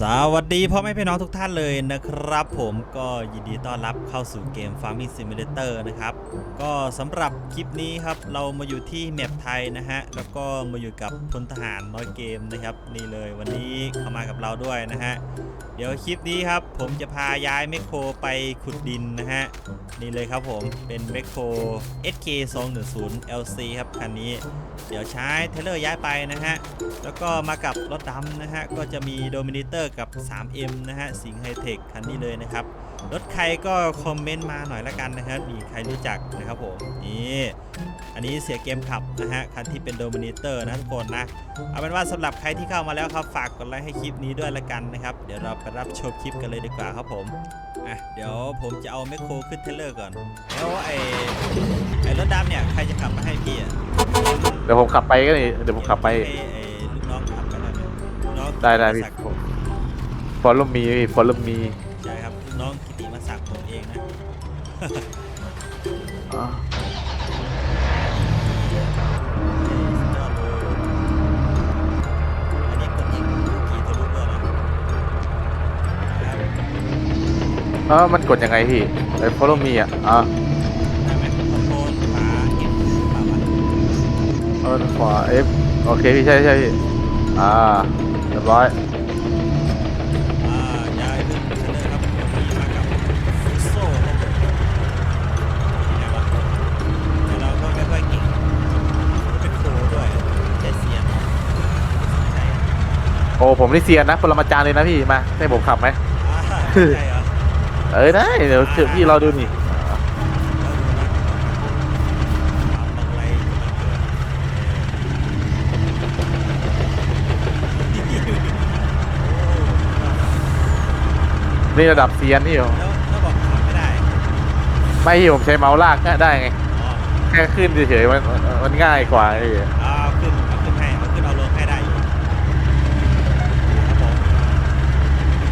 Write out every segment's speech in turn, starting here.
สวัสดีพ่อแม่พี่น้องทุกท่านเลยนะครับผมก็ยินดีต้อนรับเข้าสู่เกม Farming Simulator นะครับ ก็สำหรับคลิปนี้ครับ เรามาอยู่ที่แมปไทยนะฮะ แล้วก็มาอยู่กับพลทหารน้อยเกมนะครับ นี่เลยวันนี้เข้ามากับเราด้วยนะฮะ เดี๋ยวคลิปนี้ครับ ผมจะพาย้ายแมคโครไปขุดดินนะฮะ นี่เลยครับผมเป็นแมคโคร SK 210 LC ครับคันนี้ เดี๋ยวใช้เทเลอร์ย้ายไปนะฮะแล้วก็มากับรถดำนะฮะก็จะมีโดมินเตอร์กับ 3M นะฮะ สิงไฮเทคคันนี้เลยนะครับ รถใครก็คอมเมนต์มาหน่อยละกันนะครับมีใครรู้จักนะครับผม นี่อันนี้เสียเกมขับนะฮะ คันที่เป็นโดมินเตอร์นะทุกคนนะ เอาเป็นว่าสำหรับใครที่เข้ามาแล้วครับฝากกดไลค์ให้คลิปนี้ด้วยละกันนะครับ เดี๋ยวเราไปรับชมคลิปกันเลยดีกว่าครับผมอะเดี๋ยวผมจะเอาแมคโครขึ้นเทเลอร์ก่อน แล้วไอ้ไอ้รถดำเนี่ยใครจะขับมาให้พี่อะเดี๋ยวผมขับไปก็นี่เดี๋ยวผมขับไปไอ้ไอ้ลูกน้องขับไปได้ไหมลูกน้องได้ได้พี่ศักดิ์ ฟอลลมีพี่ฟอลลมีใช่ครับลูกน้องกิติมาศักดิ์ผมเองนะสุดยอดเลยอันนี้กดอีกกี่ทะลุด้วยนะครับเออมันกดยังไงพี่ไอ้ฟอลลมีอะอะได้ไหมคอนโทรลขวาเก็บขวาวะเออขวา F โอเคพี่ใช่ใช่พี่อ่าเรียบร้อย ผมนี่เซียนนะปรมาจารย์เลยนะพี่มาให้ผมขับไหมอ่าใช่เหรอเอ้ยได้เดี๋ยวเชื่อพี่เราดูนี่นี่ระดับเซียนนี่เหรอแล้วแล้วบอกขับไม่ได้ไม่พี่ผมใช้เมาส์ลากก็ได้ไง อ๋อแค่ขึ้นเฉยๆมันมันง่ายกว่าพี่เอาขึ้นเอาขึ้นให้เอาขึ้นเอาลงให้ได้อยู่ครับผม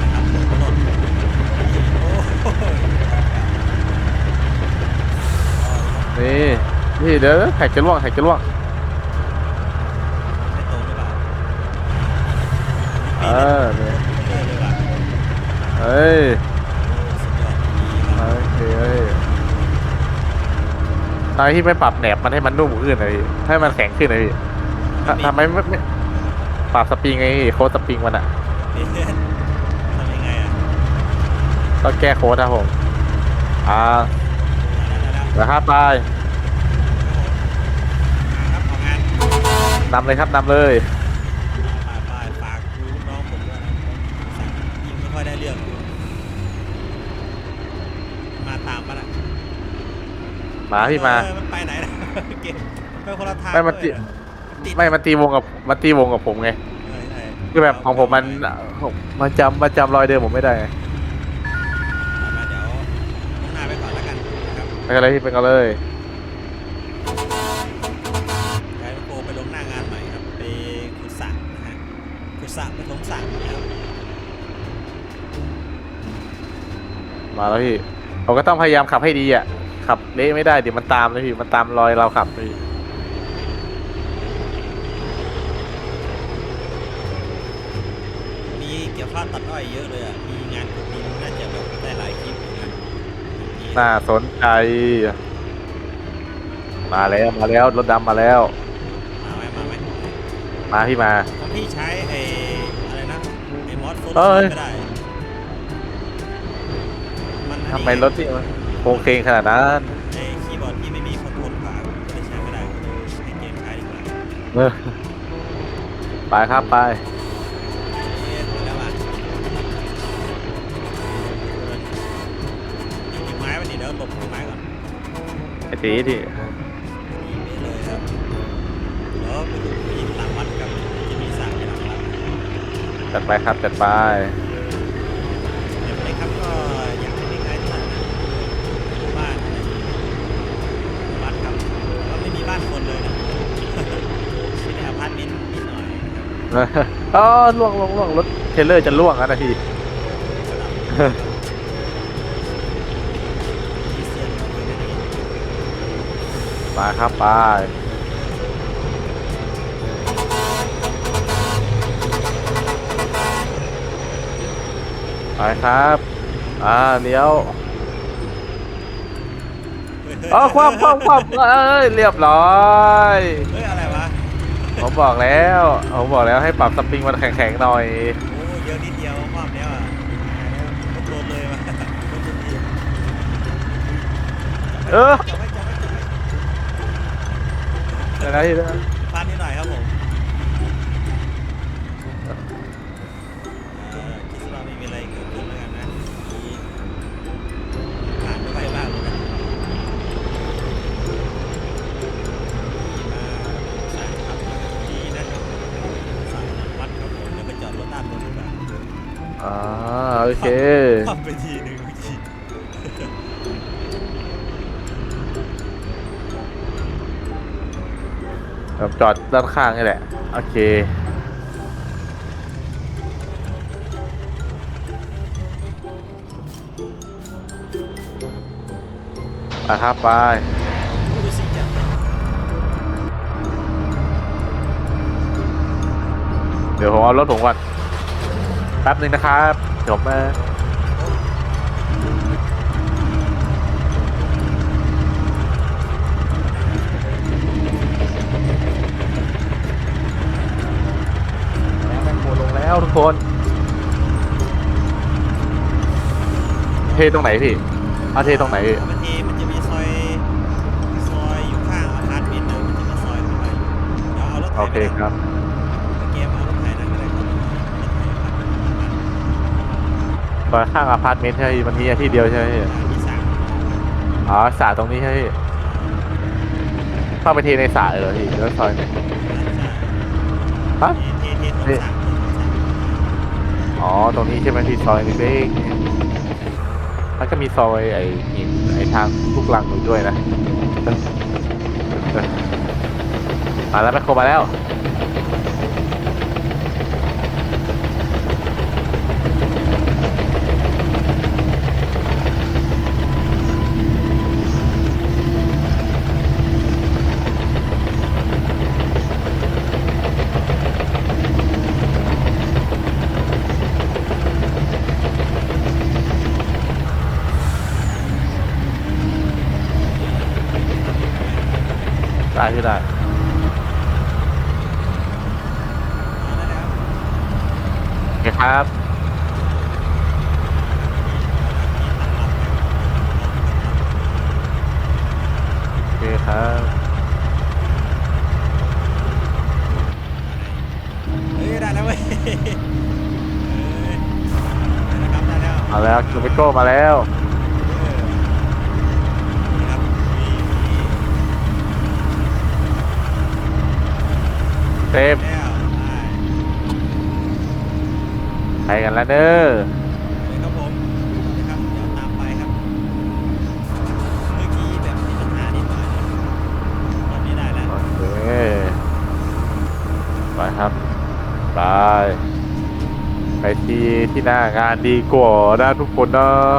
นะครับกระโดดโอ้โห นี่นี่เดี๋ยวแท็กจะล่วงแท็กจะล่วงไม่ตรงหรือเปล่าเออเนี่ยเลื่อนหรือเปล่าเอ้ยโอ้สุดยอดดีครับโอเคเอ้ยทำไมที่ไม่ปรับแหนบมันให้มันนุ่มขึ้นเลยพี่ให้มันแข็งขึ้นเลยพี่ทำทำไมไม่ไม่ปรับสปริงไงพี่โค้ดสปริงมันอะนี่เลื่อนทำยังไงอะต้องแก้โค้ดครับผมอ่า ได้แล้วเดี๋ยวห้าไปครับของงานนำเลยครับนำเลยไปไปฝากดูลูกน้องผมด้วยนะสั่งยิงไม่ค่อยได้เรื่องมาตามมาละมาพี่มา เออมันไปไหนนะเกมไปคนละทางไม่มันติ ด้วยเหรอติดไม่มันตีวงกับมันตีวงกับผมไง เออใช่คือแบบของผมมันมันจำมันจำรอยเดิมผมไม่ได้ไง มาเดี๋ยวมุ่งหน้าไปก่อนแล้วกัน นะครับไม่เป็นไรพี่เป็นกันเลยย้ายโปรไปลงหน้างานหน่อยครับไปขุดสระนะฮะขุดสระไปถมสระนะครับมาแล้วพี่ผมก็ต้องพยายามขับให้ดีอะขับเละไม่ได้เดี๋ยวมันตามเลยพี่มันตามรอยเราขับพี่มีเกี่ยวข้าวตัดอ้อยเยอะเลยอะมี น่าสนใจ มาแล้วมาแล้วรถดำมาแล้ว มาไหมมาไหมมาพี่มา ถ้าพี่ใช้ไอ้อะไรนะไอ้มอสโฟล์เอ้ย ก็ได้มันทำไมรถที่มันโครงเคงขนาดนั้นไอ้คีย์บอร์ดที่ไม่มีคอนโทรลขวาก็เลยใช้ไม่ได้ก็เลยให้เกมใช้ดีกว่า เออไปครับไป สระในหลังวัดจัดไปครับจัดไปเดี๋ยวไปครับก็อยากให้มีใครตัดบ้านอะไรวัดครับก็ไม่มีบ้านคนเลยนะมีแต่อพาร์ตเมนต์นิดหน่อยนะครับอ๋อล่วงล่วงล่วงรถเทรลเลอร์จะล่วงแล้วนะพี่ มีเซียนมาคุยกันนี่ มาครับไปไปครับ อ่าเลี้ยวเฮ้ยเฮ้ยอ๋อความความความเอ้ยเรียบร้อยเฮ้ยอะไรวะผมบอกแล้วผมบอกแล้วให้ปรับสปริงมันแข็งๆหน่อยโอ้เยอะนิดเดียวความแล้วอะรถโดนเลยว่ะรถโดนดีเออ จับไว้จับไว้จับไว้ เดี๋ยวนะเดี๋ยวนะพลาดนิดหน่อยครับผมเอ่อคิดว่าไม่มีอะไรเกิดขึ้นแล้วกันนะนี่ผ่านไปไวมากเลยนะนี่มาสายขับดีนะครับสายวัดครับผมแล้วไปจอดรถด้านบนดีกว่าอ่าโอเค ขับไปที ผมจอดด้านข้างนี่แหละ โอเค ไปครับไปเดี๋ยวผมเอารถผมก่อนแป๊บหนึ่งนะครับเดี๋ยวผมมา แม่งโหลงแล้วทุกคน เทตรงไหนพี่เอาเทตรงไหนพี่บางทีมันจะมีซอยซอยอยู่ข้างอพาร์ตเมนต์นะมันจะมีซอยเข้าไปอยู่เดี๋ยวเอารถไถโอเคไปครับ เกมเอารถไถนั่นก็ได้ครับรถไถครับซอยข้างอพาร์ตเมนต์ใช่ไหมพี่มันมีที่เดียวใช่ไหมพี่ที่สามอ๋อสระตรงนี้ใช่ไหมพี่เข้าไปเทในสระเลยเหรอพี่แล้วซอยไหน ฮะ เทเทเทตรงสาม อ๋อ ตรงนี้ใช่ไหมที่ซอยเล็กๆมันก็มีซอยไอ้หินไอ้ทางลูกลังอยู่ด้วยนะมาแล้วแมคโครมาแล้ว ที่ได้โอเคครับโอเคครับเฮ้ยได้แล้วเว้ยเฮ้ยได้แล้วครับได้แล้ว มาแล้วคิวปิโก้มาแล้ว เต็มแล้วไปไปกันแล้วเด้อเลยครับผมนะครับเดี๋ยวตามไปครับเมื่อกี้แบบมีปัญหานิดหน่อยตอนนี้ได้แล้วโอเคไปครับไปไปที่ที่หน้างานดีกว่านะทุกคนเนาะ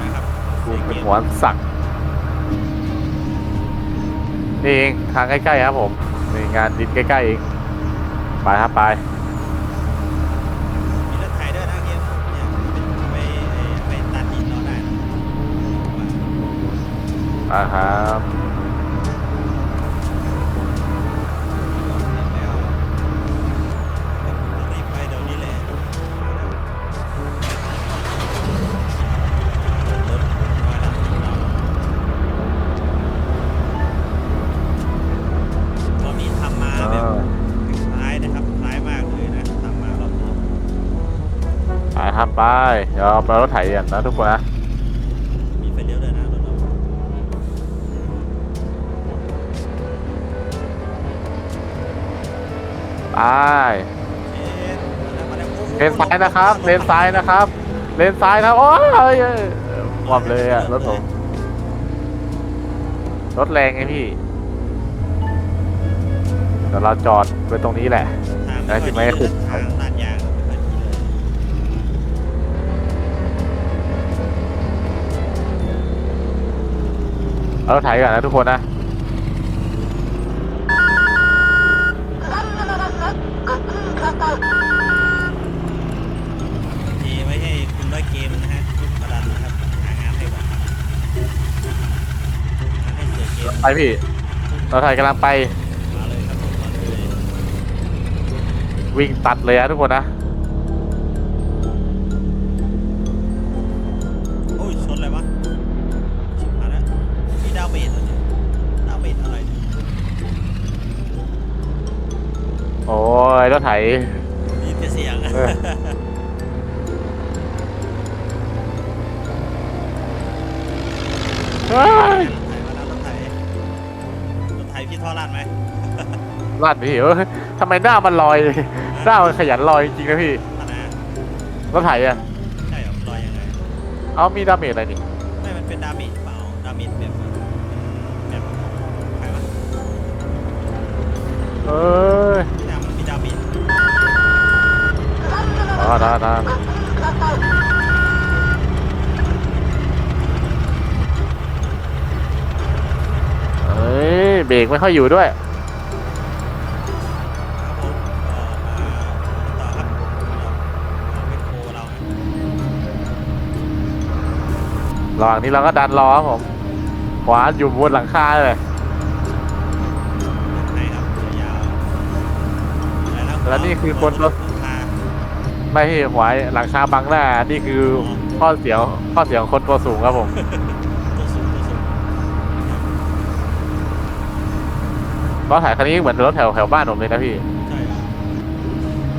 นะครับคุณเป็นหัวสัก นี่เองทางใกล้ๆครับผมนี่งานดินใกล้ๆเองไปครับไปมีรถไถด้วยนะเกมเนี่ยเป็นไปไปตัดดินเราได้นะอ่าครับ ไปครับไปเดี๋ยวเอาไปรถไถกันนะทุกคนนะมีไฟเลี้ยวด้วยนะรถเราไปเอ๊ะมาแล้วมาแล้วโอ้โหเลนซ้ายนะครับ เลนซ้ายนะครับ เลนซ้ายนะโอ้ยหวบเลยอะรถผมรถแรงไงพี่เดี๋ยวเราจอดไว้ตรงนี้แหละทางได้ที่ไม่ค่อยขึ้นทางลา เราถ่ายก่อนนะทุกคนนะทีไม่ใช่คุณร้อยเกมนะฮะทุกประดันนะครับหางาให้หาใอเไปพี่ เราถ่ายกำลังไปวิ่งตัดเลยนะทุกคนนะ โอ้ยรถไถ มีแต่เสียงอะเออ เฮ้ยรถไถมาแล้วรถไถรถไถพี่ท่อลาดไหมลาดพี่เออทำไมหน้ามันลอย หน้ามันขยันลอยจริงๆนะพี่ตานะรถไถอะ ใช่เหรอลอยยังไง เอามีดาเมจอะไรนี่ ไม่ มันเป็นดาเมจเปล่า ดาเมจแบบแบบใครวะเออพี่นามันมีด อ๋อนะนะเอ้ยเบรกไม่ค่อยอยู่ด้วยระหว่างนี้เราก็ดันรอครับผมขวาอยู่บนหลังคาเลยแล้วนี่คือคนรถ ไม่ให้หัวหลังคาบังหน้า นี่คือข้อเสียข้อเสียของคนตัวสูงครับผม ตัวสูงตัวสูงรถถ่ายคันนี้เหมือนรถแถวแถวบ้านผมเลยนะพี่ ใช่ครับ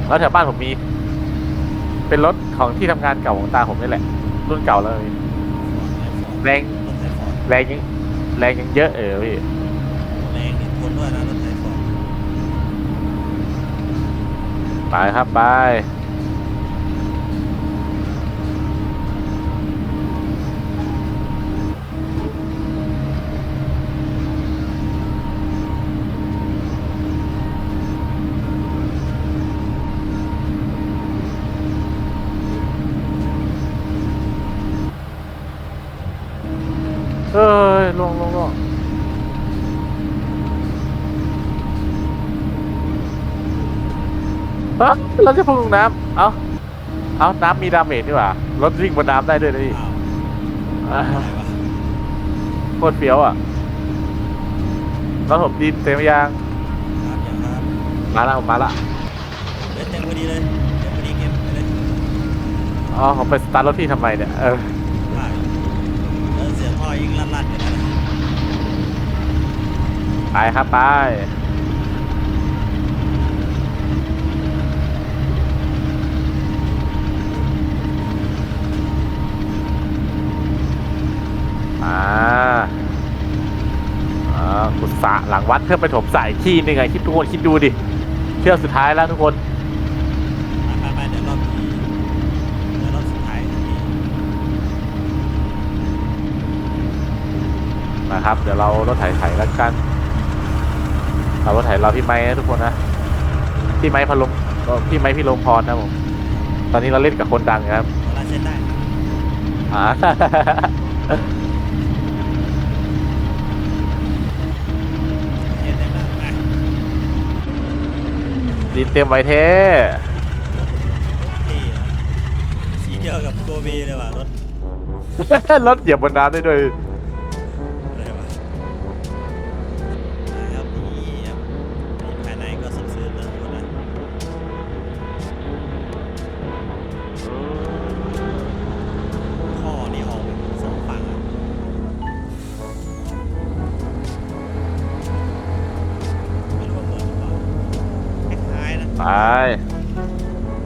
รถแถวบ้านผมมี เป็นรถของที่ทำงานเก่าของตาผมนี่แหละ รุ่นเก่าเลย แรง รถไถฟอร์ดแรงยังแรงยังเยอะเออพี่ แรงนี่ทนด้วยนะรถไถฟอร์ดไปครับไป เอ้ยลงลงลงเอ้าเราจะพุ่งลงน้ำเอาเอาน้ำมีดาเมจนี่หว่ารถวิ่งบนน้ำได้ด้วยนะพี่อ้าวอ่าอะไรวะโคตรเฟี้ยวอะรถผมดินเต็มยางครับอย่างครับมาแล้วมาละเดี๋ยวเต็มพอดีเลยเต็มพอดีเก็บไปเลยอ๋อผมไปสตาร์ทรถที่ทำไมเนี่ยเออว่าอยู่ แล้วเสียยิงลั่นๆอยู่นั่นน่ะไปครับไป อ่าอ่าขุดสะหลังวัดเพื่อไปถมสายขี้นึงไงคิดทุกคนคิดดูดิ เที่ยวสุดท้ายแล้วทุกคน นะครับ เดี๋ยวเรารถไถไถแล้วกันเรารถไถเราพี่ไม้นะทุกคนนะพี่ไม้พลมก็พี่ไม้พี่ลมพรนะผมตอนนี้เราเล่นกับคนดังนะครับขอลายเส้นได้นะอ่าเห็นได้ไหมอะดินเต็มไว้เท่เท่นะสีเดียวกับโกบีเลยว่ะรถ รถเหยียบบนน้ำได้ด้วย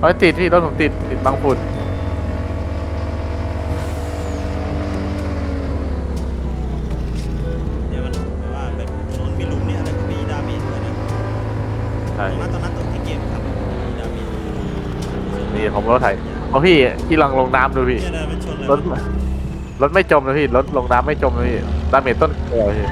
เฮ้ยติดที่รถผมติดติดบางฝุ่นเดี๋ยวมันแบบว่าแบบถนนมีหลุมเนี่ยแล้วก็มีดาเมจด้วยนะใช่ตรงนั้นตรงนั้นตรงที่เกมครับมีดาเมจนี่ผมรถไถเอาพี่ที่ลองลงน้ำดูพี่ เนี่ยนะมันชนเลยรถรถไม่จมนะพี่รถลงน้ำไม่จมนะพี่ดาเมจต้นเกลือพี่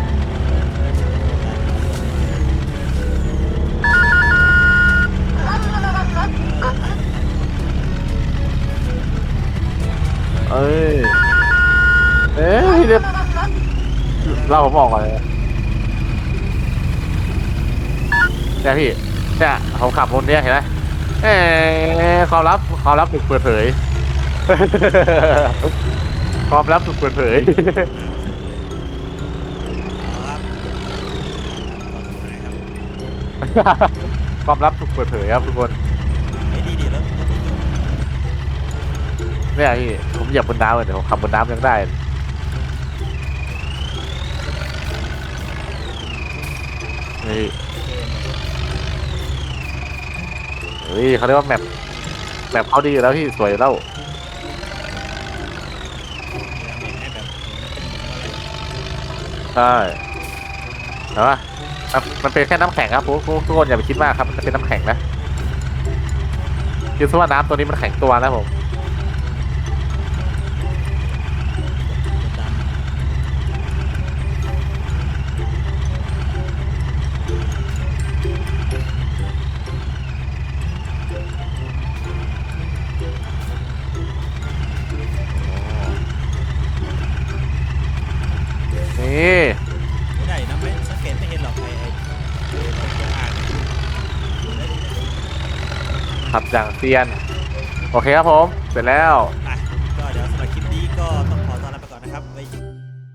เอ้ย เอ้ยเดี๋ยวเราผมบอกก่อนเลยเนี่ยพี่เนี่ยผมขับบนเนี้ยเห็นไหมเอ้ยความลับความลับถูกเปิดเผย ความลับถูกเปิดเผยเอาครับความลับถูกเปิดเผยครับทุกคน ไอ้ดีดีแล้วแล้วที่อยู่เนี่ยพี่ผม เหยียบบนน้ำเลยเดี๋ยวผมขับบนน้ำยังได้นี่เกมเฮ้ยเขาเรียกว่าแมปแมปเขาดีอยู่แล้วพี่สวยอยู่แล้วมีดาให้แบบเห็นมันเป็นหินอะไรใช่แต่ว่ามันเป็นแค่น้ำแข็งครับทุกคนอย่าไปคิดมากครับ มันเป็นน้ำแข็งนะคือสว่าน้ำตัวนี้มันแข็งตัวนะผม ซียน โอเคครับผม เสร็จแล้ว